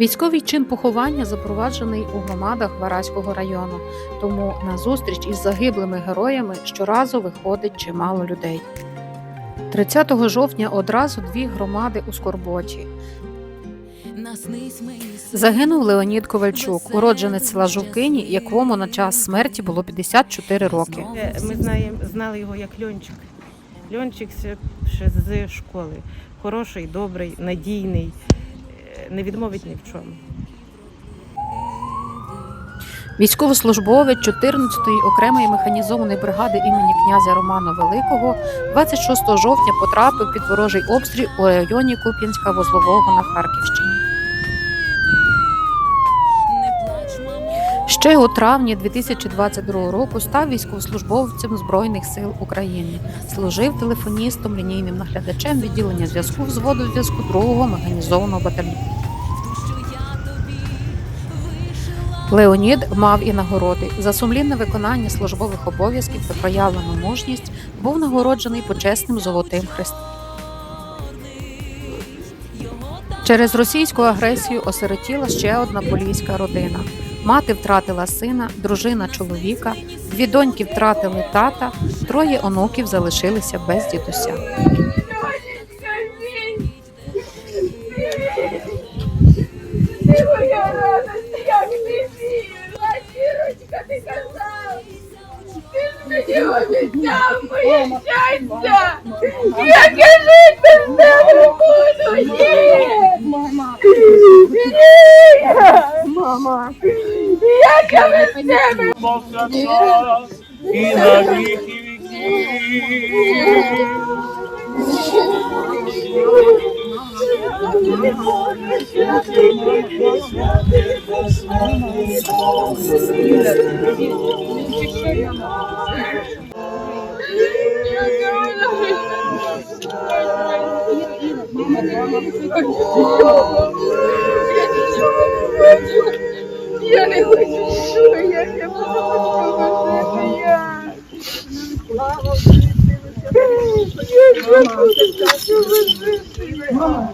Військовий чин поховання запроваджений у громадах Вараського району, тому на зустріч із загиблими героями щоразу виходить чимало людей. 30 жовтня одразу дві громади у Скорботі. Загинув Леонід Ковальчук, уродженець села Жовкині, якому на час смерті було 54 роки. Ми знаємо, знали його як Льончик. Льончик ще з школи. Хороший, добрий, надійний, не відмовить ні в чому. Військовослужбовець 14-ї окремої механізованої бригади імені князя Романа Великого 26 жовтня потрапив під ворожий обстріл у районі Куп'янська Возлового на Харківщині. Ще у травні 2022 року став військовослужбовцем Збройних сил України. Служив телефоністом, лінійним наглядачем відділення зв'язку взводу зв'язку 2-го механізованого батальйону. Леонід мав і нагороди за сумлінне виконання службових обов'язків та проявлену мужність був нагороджений почесним золотим хрестом. Через російську агресію осиротіла ще одна поліська родина. Мати втратила сина, дружина чоловіка, дві доньки втратили тата, троє онуків залишилися без дідуся. Обіцяв моє щастя. Я жити без тебе буду? Ні. Мама. Ні. Мама. Як я без тебе? Повсякчас і на віки віків. Я не хочу нічого, я не буду жити, я.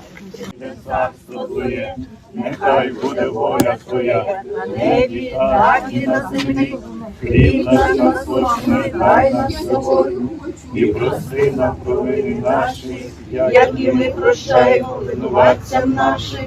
Де царство твоє, нехай буде воля твоя, на небі, так і на землі. Хліб наш насущний дай нам сьогодні, і прости нам провини наші, як і ми прощаємо винуватцям нашим,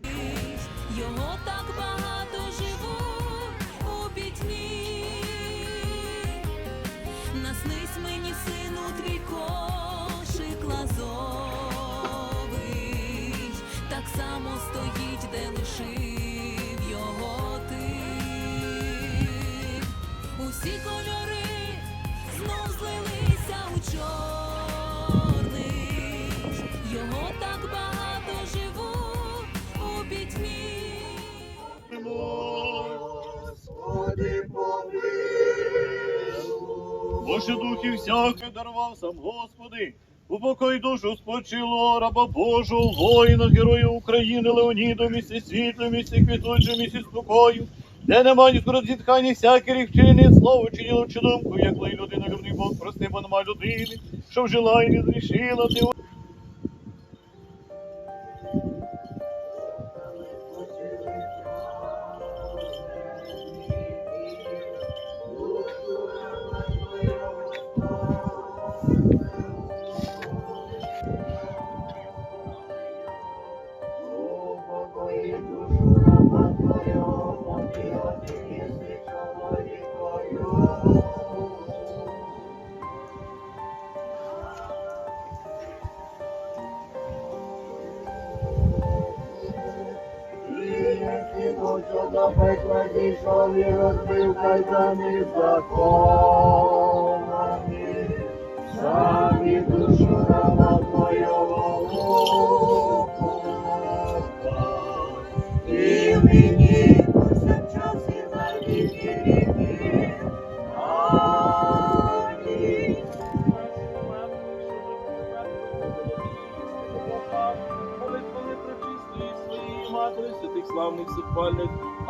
Чорний. Його так багато живуть у пітьмі. Господи, помилуй. Боже духів всяке дарував сам Господи. Упокой душу спочило раба Божого, воїна, героя України, Леоніда, в місці світло, місці квітуче, місці спокою, де нема ні зітхання, всякі рівчини, слово чиніло чи думку, як лей людина, любний Бог, прости, бо нема людини, що вжила і не зрішила ти. До пекла дійшов і розбив кайдани законами, самі душу рана твоєго упокой. І мені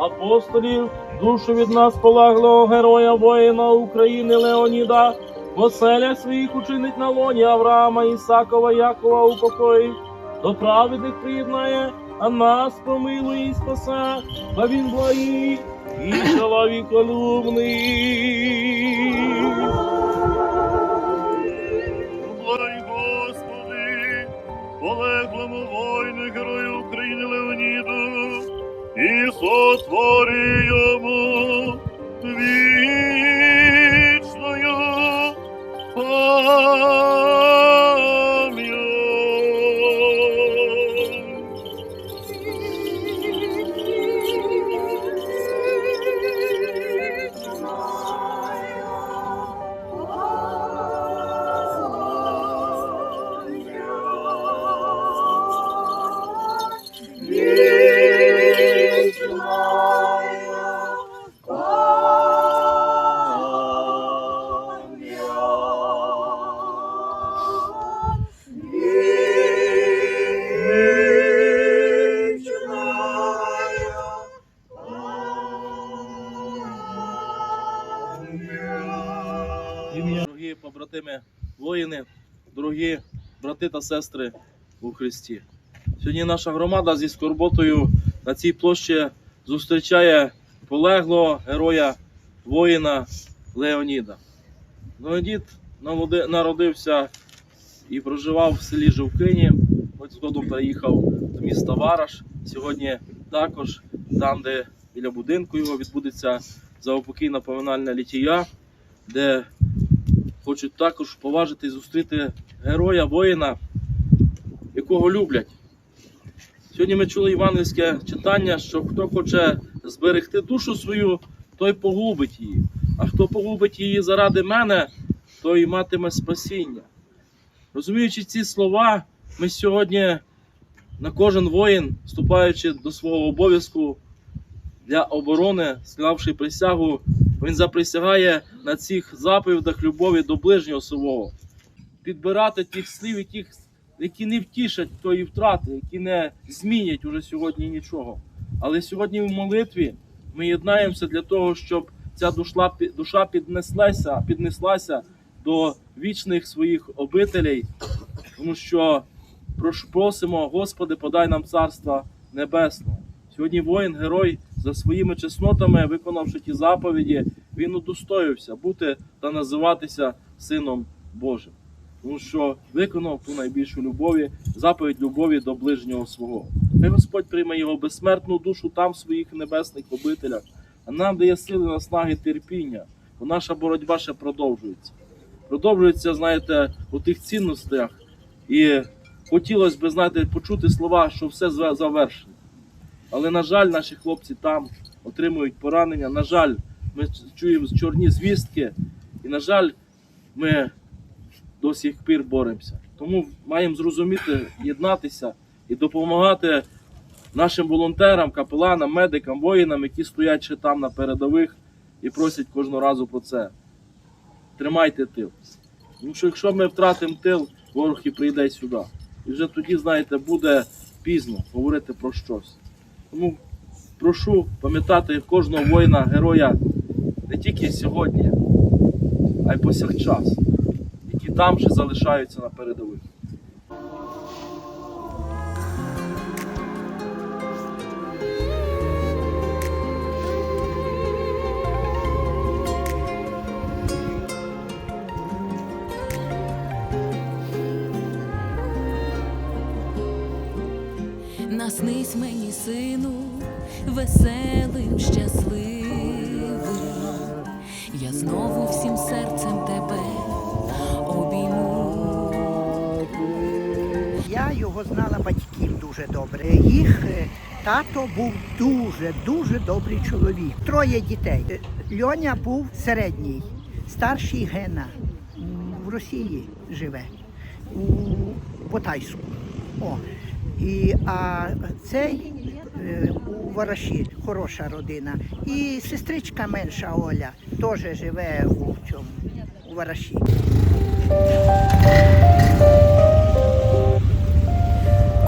апостолів, душу від нас полаглого героя воїна України Леоніда, поселя своїх учинить на лоні Авраама, Ісакова, Якова упокоїть, до праведних приєднає, а нас помилує і спасе, бо він благий і чоловіколюбний. Благай Господи, полеглому воїну герою України Леоніду, і сотвори брати та сестри у Христі. Сьогодні наша громада зі скорботою на цій площі зустрічає полеглого героя воїна Леоніда. Леонід народився і проживав в селі Жовкині, хоч згодом переїхав до міста Вараш. Сьогодні також там, де біля будинку його відбудеться заупокійна поминальна літія, де хочуть також поважити і зустріти героя, воїна, якого люблять. Сьогодні ми чули євангельське читання, що хто хоче зберегти душу свою, той погубить її. А хто погубить її заради мене, той матиме спасіння. Розуміючи ці слова, ми сьогодні на кожен воїн, вступаючи до свого обов'язку для оборони, склавши присягу, він заприсягає на цих заповідах любові до ближнього свого, підбирати тих слів, яких, які не втішать тої втрати, які не змінять уже сьогодні нічого. Але сьогодні в молитві ми єднаємося для того, щоб ця душа, душа піднеслася, піднеслася до вічних своїх обителей, тому що просимо, Господи, подай нам царства небесного. Сьогодні воїн, герой за своїми чеснотами, виконавши ті заповіді, він удостоївся бути та називатися Сином Божим. Тому що виконав ту найбільшу любові, заповідь любові до ближнього свого. Хай Господь прийме його безсмертну душу там в своїх небесних обителях, а нам дає сили наснаги терпіння, бо наша боротьба ще продовжується. Продовжується, знаєте, у тих цінностях. І хотілося б, знаєте, почути слова, що все за- завершено. Але, на жаль, наші хлопці там отримують поранення. На жаль, ми чуємо чорні звістки, і, на жаль, ми до сих пір боремося. Тому маємо зрозуміти, єднатися і допомагати нашим волонтерам, капеланам, медикам, воїнам, які стоять ще там на передових і просять кожного разу про це. Тримайте тил. Тому що якщо ми втратимо тил, ворог і прийде сюди. І вже тоді, знаєте, буде пізно говорити про щось. Тому прошу пам'ятати кожного воїна, героя не тільки сьогодні, а й повсякчас, які там ще залишаються на передових. Наснись мені, сину, веселим, щасливим. Я знову всім серцем тебе обійму. Я його знала батьків дуже добре. Їх е, тато був дуже, дуже добрий чоловік. Троє дітей. Е, Льоня був середній, старший Гена в Росії живе, у Потайську. О. І, а цей е, у Вараші, хороша родина. І сестричка менша Оля теж живе у цьому, у Вараші.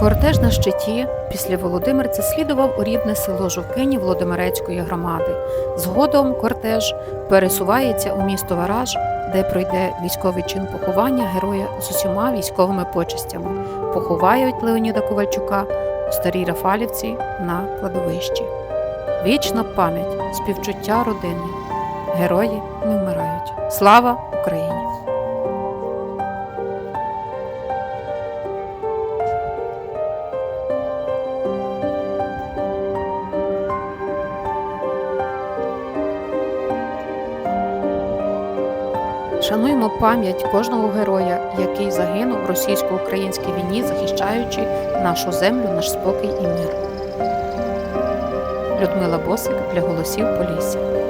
Кортеж на щиті після Володимирця слідував у рідне село Жовкині Володимирецької громади. Згодом кортеж пересувається у місто Вараж, де пройде військовий чин поховання героя з усіма військовими почестями. Поховають Леоніда Ковальчука у старій Рафалівці на кладовищі. Вічна пам'ять, співчуття родини. Герої не вмирають. Слава Шануємо пам'ять кожного героя, який загинув в російсько-українській війні, захищаючи нашу землю, наш спокій і мир. Людмила Босик для голосів Полісся.